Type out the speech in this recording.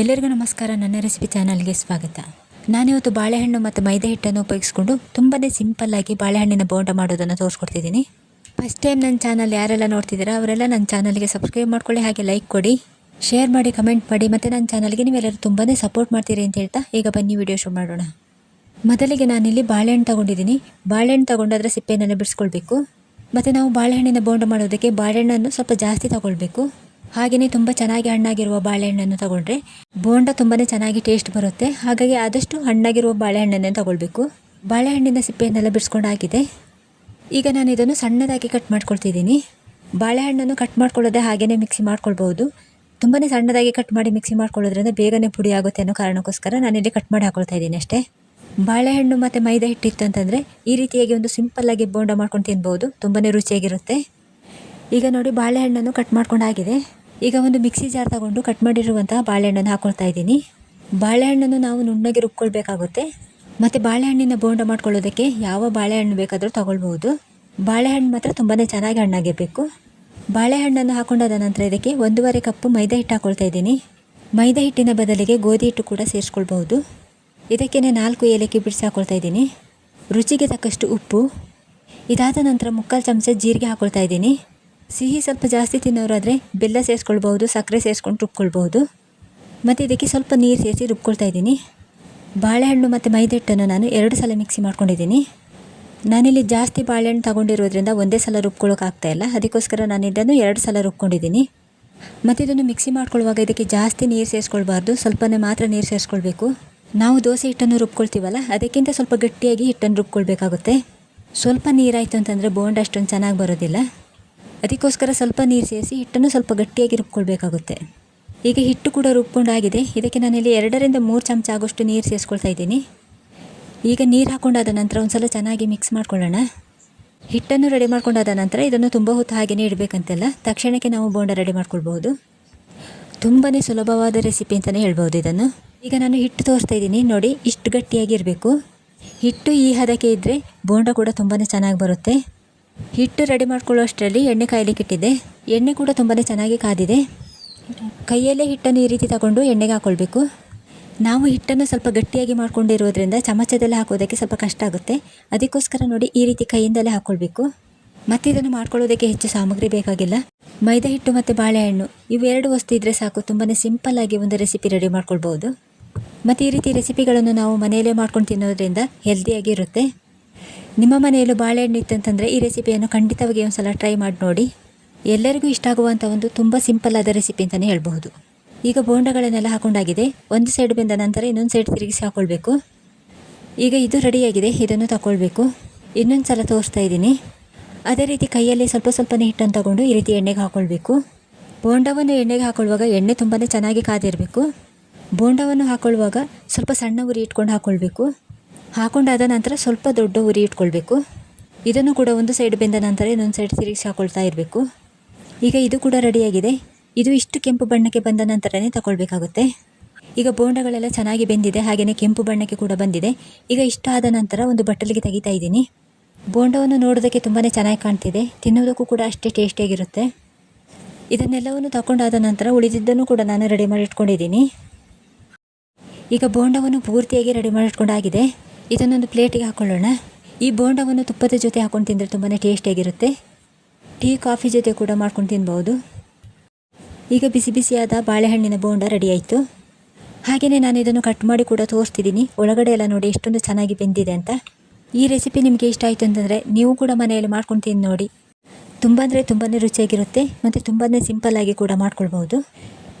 ಎಲ್ಲರಿಗೂ ನಮಸ್ಕಾರ. ನನ್ನ ರೆಸಿಪಿ ಚಾನಲ್ಗೆ ಸ್ವಾಗತ. ನಾನಿವತ್ತು ಬಾಳೆಹಣ್ಣು ಮತ್ತು ಮೈದಾ ಹಿಟ್ಟನ್ನು ಉಪಯೋಗಿಸ್ಕೊಂಡು ತುಂಬಾ ಸಿಂಪಲ್ಲಾಗಿ ಬಾಳೆಹಣ್ಣಿನ ಬೋಂಡ ಮಾಡೋದನ್ನು ತೋರಿಸ್ಕೊಡ್ತಿದ್ದೀನಿ. ಫಸ್ಟ್ ಟೈಮ್ ನನ್ನ ಚಾನಲ್ ಯಾರೆಲ್ಲ ನೋಡ್ತಿದ್ದೀರಾ, ಅವರೆಲ್ಲ ನನ್ನ ಚಾನಲ್ಗೆ ಸಬ್ಸ್ಕ್ರೈಬ್ ಮಾಡ್ಕೊಳ್ಳಿ, ಹಾಗೆ ಲೈಕ್ ಕೊಡಿ. ಶೇರ್ ಮಾಡಿ ಕಮೆಂಟ್ ಮಾಡಿ, ಮತ್ತು ನನ್ನ ಚಾನಲ್ಗೆ ನೀವೆಲ್ಲರೂ ತುಂಬಾ ಸಪೋರ್ಟ್ ಮಾಡ್ತೀರಿ ಅಂತ ಹೇಳ್ತಾ ಈಗ ಬನ್ನಿ ವಿಡಿಯೋ ಶುರು ಮಾಡೋಣ. ಮೊದಲಿಗೆ ನಾನಿಲ್ಲಿ ಬಾಳೆಹಣ್ಣು ತಗೊಂಡಿದ್ದೀನಿ. ಬಾಳೆಹಣ್ಣು ತೊಗೊಂಡಾದ್ರೆ ಸಿಪ್ಪೆನೆಲ್ಲ ಬಿಡಿಸ್ಕೊಳ್ಬೇಕು. ಮತ್ತು ನಾವು ಬಾಳೆಹಣ್ಣಿನ ಬೋಂಡ ಮಾಡೋದಕ್ಕೆ ಬಾಳೆಹಣ್ಣನ್ನು ಸ್ವಲ್ಪ ಜಾಸ್ತಿ ತಗೊಳ್ಬೇಕು. ಹಾಗೆಯೇ ತುಂಬ ಚೆನ್ನಾಗಿ ಹಣ್ಣಾಗಿರುವ ಬಾಳೆಹಣ್ಣನ್ನು ತಗೊಂಡ್ರೆ ಬೋಂಡ ತುಂಬಾ ಚೆನ್ನಾಗಿ ಟೇಸ್ಟ್ ಬರುತ್ತೆ. ಹಾಗಾಗಿ ಆದಷ್ಟು ಹಣ್ಣಾಗಿರುವ ಬಾಳೆಹಣ್ಣನ್ನೇ ತಗೊಳ್ಬೇಕು. ಬಾಳೆಹಣ್ಣಿನ ಸಿಪ್ಪೆಯನ್ನೆಲ್ಲ ಬಿಡಿಸ್ಕೊಂಡು ಹಾಕಿದೆ. ಈಗ ನಾನು ಇದನ್ನು ಸಣ್ಣದಾಗಿ ಕಟ್ ಮಾಡ್ಕೊಳ್ತಿದ್ದೀನಿ. ಬಾಳೆಹಣ್ಣನ್ನು ಕಟ್ ಮಾಡ್ಕೊಳ್ಳೋದೇ ಹಾಗೆಯೇ ಮಿಕ್ಸಿ ಮಾಡ್ಕೊಳ್ಬೋದು ತುಂಬಾ ಸಣ್ಣದಾಗಿ ಕಟ್ ಮಾಡಿ ಮಿಕ್ಸಿ ಮಾಡ್ಕೊಳ್ಳೋದ್ರಿಂದ ಬೇಗನೆ ಪುಡಿ ಆಗುತ್ತೆ ಅನ್ನೋ ಕಾರಣಕ್ಕೋಸ್ಕರ ನಾನಿಲ್ಲಿ ಕಟ್ ಮಾಡಿ ಹಾಕೊಳ್ತಾ ಇದ್ದೀನಿ ಅಷ್ಟೇ. ಬಾಳೆಹಣ್ಣು ಮತ್ತು ಮೈದಾ ಹಿಟ್ಟಿತ್ತು ಅಂತಂದರೆ ಈ ರೀತಿಯಾಗಿ ಒಂದು ಸಿಂಪಲ್ಲಾಗಿ ಬೋಂಡ ಮಾಡ್ಕೊಂಡು ತಿನ್ಬೋದು ತುಂಬಾ ರುಚಿಯಾಗಿರುತ್ತೆ. ಈಗ ನೋಡಿ ಬಾಳೆಹಣ್ಣನ್ನು ಕಟ್ ಮಾಡ್ಕೊಂಡಾಗಿದೆ ಈಗ ಒಂದು ಮಿಕ್ಸಿ ಜಾರ್ ತಗೊಂಡು ಕಟ್ ಮಾಡಿರುವಂತಹ ಬಾಳೆಹಣ್ಣನ್ನು ಹಾಕೊಳ್ತಾ ಇದ್ದೀನಿ. ಬಾಳೆಹಣ್ಣನ್ನು ನಾವು ನುಣ್ಣಗೆ ರುಬ್ಕೊಳ್ಬೇಕಾಗುತ್ತೆ. ಮತ್ತು ಬಾಳೆಹಣ್ಣಿನ ಬೋಂಡ ಮಾಡ್ಕೊಳ್ಳೋದಕ್ಕೆ ಯಾವ ಬಾಳೆಹಣ್ಣು ಬೇಕಾದರೂ ತಗೊಳ್ಬೋದು ಬಾಳೆಹಣ್ಣು ಮಾತ್ರ ತುಂಬಾ ಚೆನ್ನಾಗಿ ಹಣ್ಣಾಗಿರಬೇಕು. ಬಾಳೆಹಣ್ಣನ್ನು ಹಾಕೊಂಡಾದ ನಂತರ ಇದಕ್ಕೆ ಒಂದೂವರೆ ಕಪ್ಪು ಮೈದಾ ಹಿಟ್ಟು ಹಾಕೊಳ್ತಾ ಇದ್ದೀನಿ. ಮೈದಾ ಹಿಟ್ಟಿನ ಬದಲಿಗೆ ಗೋಧಿ ಹಿಟ್ಟು ಕೂಡ ಸೇರಿಸ್ಕೊಳ್ಬಹುದು. ಇದಕ್ಕೇನೆ ನಾಲ್ಕು ಏಲಕ್ಕಿ ಬಿಡಿಸಿ ಹಾಕೊಳ್ತಾ ಇದ್ದೀನಿ. ರುಚಿಗೆ ತಕ್ಕಷ್ಟು ಉಪ್ಪು. ಇದಾದ ನಂತರ ಮುಕ್ಕಾಲು ಚಮಚ ಜೀರಿಗೆ ಹಾಕೊಳ್ತಾ ಇದ್ದೀನಿ. ಸಿಹಿ ಸ್ವಲ್ಪ ಜಾಸ್ತಿ ತಿನ್ನೋರಾದರೆ ಬೆಲ್ಲ ಸೇರಿಸ್ಕೊಳ್ಬೋದು, ಸಕ್ಕರೆ ಸೇರಿಸ್ಕೊಂಡು ರುಬ್ಕೊಳ್ಬೋದು. ಮತ್ತು ಇದಕ್ಕೆ ಸ್ವಲ್ಪ ನೀರು ಸೇರಿಸಿ ರುಬ್ಕೊಳ್ತಾ ಇದ್ದೀನಿ. ಬಾಳೆಹಣ್ಣು ಮತ್ತು ಮೈದಾ ಹಿಟ್ಟನ್ನು ನಾನು ಎರಡು ಸಲ ಮಿಕ್ಸಿ ಮಾಡ್ಕೊಂಡಿದ್ದೀನಿ. ನಾನಿಲ್ಲಿ ಜಾಸ್ತಿ ಬಾಳೆಹಣ್ಣು ತಗೊಂಡಿರೋದ್ರಿಂದ ಒಂದೇ ಸಲ ರುಬ್ಕೊಳ್ಳೋಕ್ಕಾಗ್ತಾ ಇಲ್ಲ. ಅದಕ್ಕೋಸ್ಕರ ನಾನು ಇದನ್ನು ಎರಡು ಸಲ ರುಬ್ಕೊಂಡಿದ್ದೀನಿ. ಮತ್ತು ಇದನ್ನು ಮಿಕ್ಸಿ ಮಾಡ್ಕೊಳ್ಳುವಾಗ ಇದಕ್ಕೆ ಜಾಸ್ತಿ ನೀರು ಸೇರಿಸ್ಕೊಳ್ಬಾರ್ದು. ಸ್ವಲ್ಪನೇ ಮಾತ್ರ ನೀರು ಸೇರಿಸ್ಕೊಳ್ಬೇಕು. ನಾವು ದೋಸೆ ಹಿಟ್ಟನ್ನು ರುಬ್ಕೊಳ್ತೀವಲ್ಲ, ಅದಕ್ಕಿಂತ ಸ್ವಲ್ಪ ಗಟ್ಟಿಯಾಗಿ ಹಿಟ್ಟನ್ನು ರುಬ್ಕೊಳ್ಬೇಕಾಗುತ್ತೆ. ಸ್ವಲ್ಪ ನೀರಾಯಿತು ಅಂತಂದರೆ ಬೋಂಡ ಅಷ್ಟೊಂದು ಚೆನ್ನಾಗಿ ಬರೋದಿಲ್ಲ. ಅದಕ್ಕೋಸ್ಕರ ಸ್ವಲ್ಪ ನೀರು ಸೇರಿಸಿ ಹಿಟ್ಟನ್ನು ಸ್ವಲ್ಪ ಗಟ್ಟಿಯಾಗಿ ರುಬ್ಕೊಳ್ಬೇಕಾಗುತ್ತೆ. ಈಗ ಹಿಟ್ಟು ಕೂಡ ರುಬ್ಕೊಂಡಾಗಿದೆ ಇದಕ್ಕೆ ನಾನಿಲ್ಲಿ ಎರಡರಿಂದ ಮೂರು ಚಮಚ ಆಗೋಷ್ಟು ನೀರು ಸೇರಿಸ್ಕೊಳ್ತಾ ಇದ್ದೀನಿ. ಈಗ ನೀರು ಹಾಕ್ಕೊಂಡಾದ ನಂತರ ಒಂದು ಸಲ ಚೆನ್ನಾಗಿ ಮಿಕ್ಸ್ ಮಾಡ್ಕೊಳ್ಳೋಣ. ಹಿಟ್ಟನ್ನು ರೆಡಿ ಮಾಡ್ಕೊಂಡಾದ ನಂತರ ಇದನ್ನು ತುಂಬ ಹೊತ್ತು ಹಾಗೆಯೇ ಇಡಬೇಕಂತೆಲ್ಲ ತಕ್ಷಣಕ್ಕೆ ನಾವು ಬೋಂಡ ರೆಡಿ ಮಾಡ್ಕೊಳ್ಬೋದು ತುಂಬಾ ಸುಲಭವಾದ ರೆಸಿಪಿ ಅಂತಲೇ ಹೇಳ್ಬೋದು ಇದನ್ನು. ಈಗ ನಾನು ಹಿಟ್ಟು ತೋರಿಸ್ತಾ ಇದ್ದೀನಿ. ನೋಡಿ, ಇಷ್ಟು ಗಟ್ಟಿಯಾಗಿರಬೇಕು ಹಿಟ್ಟು ಈ ಹದಕ್ಕೆ ಇದ್ದರೆ ಬೋಂಡ ಕೂಡ ತುಂಬಾ ಚೆನ್ನಾಗಿ ಬರುತ್ತೆ. ಹಿಟ್ಟು ರೆಡಿ ಮಾಡ್ಕೊಳ್ಳೋ ಅಷ್ಟರಲ್ಲಿ ಎಣ್ಣೆ ಕಾಯಲಿಕ್ಕೆ ಇಟ್ಟಿದ್ದೆ. ಎಣ್ಣೆ ಕೂಡ ತುಂಬಾ ಚೆನ್ನಾಗಿ ಕಾದಿದೆ. ಕೈಯಲ್ಲೇ ಹಿಟ್ಟನ್ನು ಈ ರೀತಿ ತಗೊಂಡು ಎಣ್ಣೆಗೆ ಹಾಕ್ಕೊಳ್ಬೇಕು ನಾವು ಹಿಟ್ಟನ್ನು ಸ್ವಲ್ಪ ಗಟ್ಟಿಯಾಗಿ ಮಾಡ್ಕೊಂಡಿರೋದ್ರಿಂದ ಚಮಚದಲ್ಲಿ ಹಾಕೋದಕ್ಕೆ ಸ್ವಲ್ಪ ಕಷ್ಟ ಆಗುತ್ತೆ. ಅದಕ್ಕೋಸ್ಕರ ನೋಡಿ ಈ ರೀತಿ ಕೈಯಿಂದಲೇ ಹಾಕ್ಕೊಳ್ಬೇಕು ಮತ್ತು ಇದನ್ನು ಮಾಡ್ಕೊಳ್ಳೋದಕ್ಕೆ ಹೆಚ್ಚು ಸಾಮಗ್ರಿ ಬೇಕಾಗಿಲ್ಲ. ಮೈದಾ ಹಿಟ್ಟು ಮತ್ತು ಬಾಳೆಹಣ್ಣು ಇವೆರಡು ವಸ್ತು ಇದ್ದರೆ ಸಾಕು. ತುಂಬಾ ಸಿಂಪಲ್ಲಾಗಿ ಒಂದು ರೆಸಿಪಿ ರೆಡಿ ಮಾಡ್ಕೊಳ್ಬೋದು ಮತ್ತು ಈ ರೀತಿ ರೆಸಿಪಿಗಳನ್ನು ನಾವು ಮನೆಯಲ್ಲೇ ಮಾಡ್ಕೊಂಡು ತಿನ್ನೋದ್ರಿಂದ ಹೆಲ್ದಿಯಾಗಿ ಇರುತ್ತೆ. ನಿಮ್ಮ ಮನೆಯಲ್ಲೂ ಬಾಳೆಹಣ್ಣು ಇತ್ತಂತಂದರೆ ಈ ರೆಸಿಪಿಯನ್ನು ಖಂಡಿತವಾಗಿ ಒಂದು ಸಲ ಟ್ರೈ ಮಾಡಿ ನೋಡಿ. ಎಲ್ಲರಿಗೂ ಇಷ್ಟ ಆಗುವಂಥ ಒಂದು ತುಂಬ ಸಿಂಪಲ್ ಆದ ರೆಸಿಪಿ ಅಂತಲೇ ಹೇಳ್ಬಹುದು. ಈಗ ಬೋಂಡಗಳನ್ನೆಲ್ಲ ಹಾಕೊಂಡಾಗಿದೆ. ಒಂದು ಸೈಡ್ ಬೆಂದ ನಂತರ ಇನ್ನೊಂದು ಸೈಡ್ ತಿರುಗಿಸಿ ಹಾಕ್ಕೊಳ್ಬೇಕು ಈಗ ಇದು ರೆಡಿಯಾಗಿದೆ. ಇದನ್ನು ತಗೊಳ್ಬೇಕು ಇನ್ನೊಂದು ಸಲ ತೋರಿಸ್ತಾ ಇದ್ದೀನಿ. ಅದೇ ರೀತಿ ಕೈಯಲ್ಲಿ ಸ್ವಲ್ಪ ಸ್ವಲ್ಪನೇ ಹಿಟ್ಟನ್ನು ತಗೊಂಡು ಈ ರೀತಿ ಎಣ್ಣೆಗೆ ಹಾಕ್ಕೊಳ್ಬೇಕು ಬೋಂಡವನ್ನು ಎಣ್ಣೆಗೆ ಹಾಕೊಳ್ಳುವಾಗ ಎಣ್ಣೆ ತುಂಬಾ ಚೆನ್ನಾಗಿ ಕಾದಿರಬೇಕು. ಬೋಂಡವನ್ನು ಹಾಕೊಳ್ಳುವಾಗ ಸ್ವಲ್ಪ ಸಣ್ಣ ಉರಿ ಇಟ್ಕೊಂಡು ಹಾಕ್ಕೊಳ್ಬೇಕು ಹಾಕೊಂಡಾದ ನಂತರ ಸ್ವಲ್ಪ ದೊಡ್ಡ ಉರಿ ಇಟ್ಕೊಳ್ಬೇಕು. ಇದನ್ನು ಕೂಡ ಒಂದು ಸೈಡ್ ಬೆಂದ ನಂತರ ಇನ್ನೊಂದು ಸೈಡ್ ತಿರುಗಿಸಿ ಹಾಕೊಳ್ತಾ ಇರಬೇಕು. ಈಗ ಇದು ಕೂಡ ರೆಡಿಯಾಗಿದೆ ಇದು ಇಷ್ಟು ಕೆಂಪು ಬಣ್ಣಕ್ಕೆ ಬಂದ ನಂತರನೇ ತಗೊಳ್ಬೇಕಾಗುತ್ತೆ ಈಗ ಬೋಂಡಗಳೆಲ್ಲ ಚೆನ್ನಾಗಿ ಬೆಂದಿದೆ ಹಾಗೆಯೇ ಕೆಂಪು ಬಣ್ಣಕ್ಕೆ ಕೂಡ ಬಂದಿದೆ. ಈಗ ಇಷ್ಟ ಆದ ನಂತರ ಒಂದು ಬಟ್ಟಲಿಗೆ ತೆಗಿತಾ ಇದ್ದೀನಿ. ಬೋಂಡವನ್ನು ನೋಡೋದಕ್ಕೆ ತುಂಬಾ ಚೆನ್ನಾಗಿ ಕಾಣ್ತಿದೆ. ತಿನ್ನೋದಕ್ಕೂ ಕೂಡ ಅಷ್ಟೇ ಟೇಸ್ಟಿಯಾಗಿರುತ್ತೆ ಇದನ್ನೆಲ್ಲವನ್ನು ತಗೊಂಡಾದ ನಂತರ ಉಳಿದಿದ್ದನ್ನು ಕೂಡ ನಾನು ರೆಡಿ ಮಾಡಿ ಇಟ್ಕೊಂಡಿದ್ದೀನಿ ಈಗ ಬೋಂಡವನ್ನು ಪೂರ್ತಿಯಾಗಿ ರೆಡಿ ಮಾಡಿ ಇಟ್ಕೊಂಡಾಗಿದೆ ಇದನ್ನೊಂದು ಪ್ಲೇಟಿಗೆ ಹಾಕ್ಕೊಳ್ಳೋಣ ಈ ಬೋಂಡವನ್ನು ತುಪ್ಪದ ಜೊತೆ ಹಾಕೊಂಡು ತಿಂದರೆ ತುಂಬಾ ಟೇಸ್ಟಿಯಾಗಿರುತ್ತೆ ಟೀ, ಕಾಫಿ ಜೊತೆ ಕೂಡ ಮಾಡ್ಕೊಂಡು ತಿನ್ಬೋದು. ಈಗ ಬಿಸಿ ಬಿಸಿಯಾದ ಬಾಳೆಹಣ್ಣಿನ ಬೋಂಡ ರೆಡಿ ಆಯಿತು. ಹಾಗೆಯೇ ನಾನು ಇದನ್ನು ಕಟ್ ಮಾಡಿ ಕೂಡ ತೋರಿಸ್ತಿದ್ದೀನಿ. ಒಳಗಡೆ ಎಲ್ಲ ನೋಡಿ ಎಷ್ಟೊಂದು ಚೆನ್ನಾಗಿ ಬೆಂದಿದೆ ಅಂತ. ಈ ರೆಸಿಪಿ ನಿಮಗೆ ಇಷ್ಟ ಆಯಿತು ಅಂತಂದರೆ ನೀವು ಕೂಡ ಮನೆಯಲ್ಲಿ ಮಾಡ್ಕೊಂಡು ತಿಂದು ನೋಡಿ. ತುಂಬ ಅಂದರೆ ತುಂಬಾ ರುಚಿಯಾಗಿರುತ್ತೆ ಮತ್ತು ತುಂಬಾ ಸಿಂಪಲ್ಲಾಗಿ ಕೂಡ ಮಾಡ್ಕೊಳ್ಬೋದು.